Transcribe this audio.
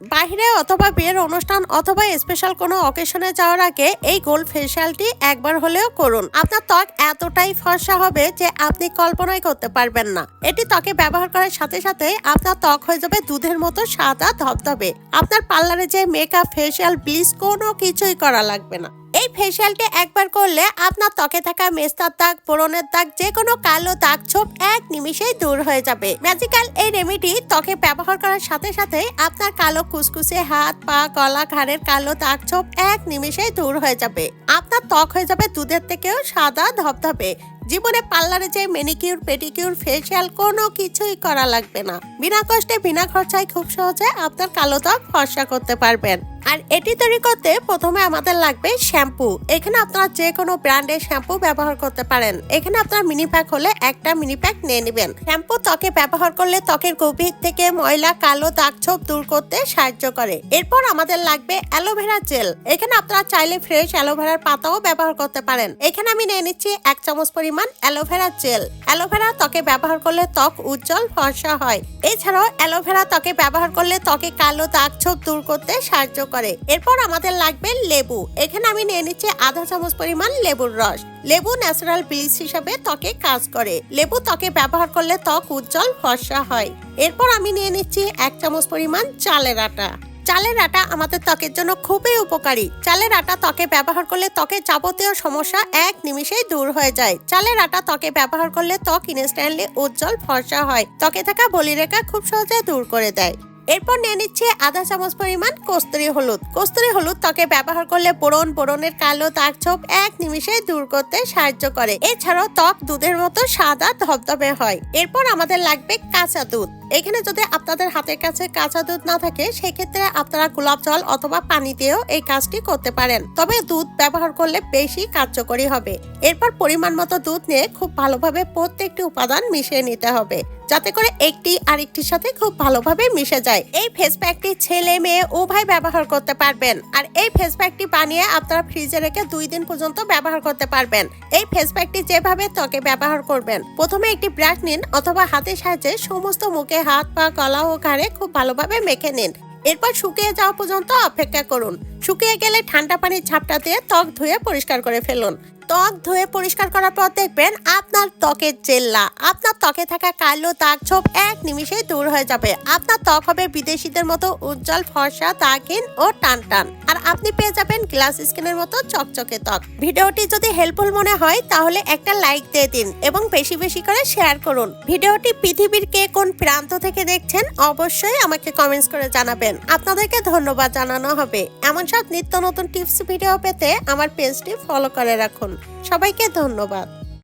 বাইরে অথবা বিয়ের অনুষ্ঠান অথবা স্পেশাল কোনো অকেশনে যাওয়ার আগে এই গোল্ড ফেসিয়ালটি একবার হলেও করুন। আপনার ত্বক এতটাই ফর্সা হবে যে আপনি কল্পনাই করতে পারবেন না। এটি ত্বকে ব্যবহার করার সাথে সাথে আপনার ত্বক হয়ে যাবে দুধের মতো সাদা ধবধবে। আপনার পার্লারে যে মেকআপ ফেসিয়াল ব্লিচ কোনো কিছুই করা লাগবে না। এই ফেসিয়ালটি একবার করলে আপনার ত্বকে থাকা মেস্তার দাগ ব্রণের দাগ যে কোনো কালো দাগ, ছোপ এক নিমিষেই দূর হয়ে যাবে। ম্যাজিক্যাল এই রেমেডি ত্বকে ব্যবহার করার সাথে সাথে আপনার কালো কুসকুসে হাত, পা, গলা, ঘাড়ের কালো দাগ, ছোপ এক নিমিষেই দূর হয়ে যাবে। আপনার ত্বক হয়ে যাবে দুধের থেকেও সাদা ধবধবে। জীবনে পার্লারে যে মেনিকিউর পেডিকিউর ফেসিয়াল কোনো কিছুই করা লাগবে না। বিনা কষ্টে, বিনা খরচায় খুব সহজে আপনার কালো ত্বক ফর্সা করতে পারবেন। আর এটি তৈরি করতে প্রথমে আমাদের লাগবে শ্যাম্পু এখানে আপনারা যে কোনো ব্র্যান্ডের শ্যাম্পু ব্যবহার করতে পারেন। এখানে আপনার মিনি প্যাক হলে একটা মিনি প্যাক নিয়ে নেবেন। শ্যাম্পু ত্বকে ব্যবহার করলে ত্বকের গভীর থেকে ময়লা, কালো দাগ ছোপ দূর করতে সাহায্য করে। এরপর আমাদের লাগবে অ্যালোভেরা জেল। এখানে আপনারা চাইলে ফ্রেশ অ্যালোভেরার পাতাও ব্যবহার করতে পারেন। এখানে আমি নিয়ে নিচ্ছি এক চামচ পরিমাণ অ্যালোভেরা জেল। অ্যালোভেরা ত্বকে ব্যবহার করলে ত্বক উজ্জ্বল, ফর্সা হয়। এছাড়াও অ্যালোভেরা ত্বকে ব্যবহার করলে ত্বকে কালো দাগ ছোপ দূর করতে সাহায্য করে। এরপর আমাদের লাগবে লেবু। এখানে আমি নিয়ে নিচ্ছি আধা চামচ পরিমাণ লেবুর রস। লেবু ন্যাচারাল ব্লিচ হিসাবে ত্বকে কাজ করে। লেবু ত্বকে ব্যবহার করলে ত্বক উজ্জ্বল, ফর্সা হয়। এরপর আমি নিয়ে নিচ্ছি এক চামচ পরিমাণ চালের আটা। চালের আটা আমাদের ত্বকের জন্য খুবই উপকারী। চালের আটা ত্বকে ব্যবহার করলে ত্বকের যাবতীয় সমস্যা এক নিমিষেই দূর হয়ে যায়। চালের আটা ত্বকে ব্যবহার করলে ত্বক ইনস্ট্যান্টলি উজ্জ্বল ফর্সা হয়। ত্বকে থাকা বলিরেখা খুব সহজে দূর করে দেয়। এরপর নিয়ে নিচ্ছে আধা চামচ পরিমাণ কস্তুরি হলুদ। কস্তুরি হলুদ ত্বকে ব্যবহার করলে বোরন বোরনের কালো দাগ ছোপ এক নিমিষে দূর করতে সাহায্য করে। এছাড়াও ত্বক দুধের মতো সাদা ধবধবে হয়। এরপর আমাদের লাগবে কাঁচা দুধ। এখানে যদি আপনাদের হাতের কাছে কাঁচা দুধ না থাকে, সেক্ষেত্রে আপনারা গোলাপ জল অথবা পানি দিয়েও এই কাজটি করতে পারেন। তবে দুধ ব্যবহার করলে বেশি কার্যকরী হবে। এরপর পরিমাণ মতো দুধ নিয়ে খুব ভালোভাবে প্রত্যেকটি উপাদান মিশিয়ে নিতে হবে, যাতে করে একটি আরেকটির সাথে খুব ভালোভাবে মিশে যায়। এই ফেস প্যাকটি ছেলে, মেয়ে উভয় ব্যবহার করতে পারবেন। আর এই ফেস প্যাকটি বানিয়ে আপনারা ফ্রিজে রেখে দুই দিন পর্যন্ত ব্যবহার করতে পারবেন। এই ফেস প্যাকটি যেভাবে ত্বকে ব্যবহার করবেন, প্রথমে একটি ব্রাশ নিন অথবা হাতের সাহায্যে সমস্ত মুখে হাত, পা কলা ও ঘাড়ে খুব ভালোভাবে মেখে নিন। এরপর শুকিয়ে যাওয়া পর্যন্ত অপেক্ষা করুন। শুকিয়ে গেলে ঠান্ডা পানির ঝাপটা দিয়ে ত্বক ধুয়ে পরিষ্কার করে ফেলুন। ত্বক ধুয়ে পরিষ্কার করার পর দেখবেন আপনার ত্বকের জেল্লা। আপনার ত্বকে থাকা কালো দাগ ছোপ এক নিমিষে দূর হয়ে যাবে। আপনার ত্বক হবে বিদেশিদের মতো উজ্জ্বল, ফর্সা, দাগহীন ও টান টান আর আপনি পেয়ে যাবেন গ্লাস স্কিনের মতো চকচকে ত্বক। ভিডিওটি যদি হেল্পফুল মনে হয়, তাহলে একটা লাইক দিয়ে দিন এবং বেশি বেশি করে শেয়ার করুন। ভিডিওটি পৃথিবীর কে কোন প্রান্ত থেকে দেখছেন, অবশ্যই আমাকে কমেন্টস করে জানাবেন। আপনাদেরকে ধন্যবাদ জানানো হবে। এমন সব নিত্য নতুন টিপস ভিডিও পেতে আমার পেজটি ফলো করে রাখুন। সবাইকে ধন্যবাদ।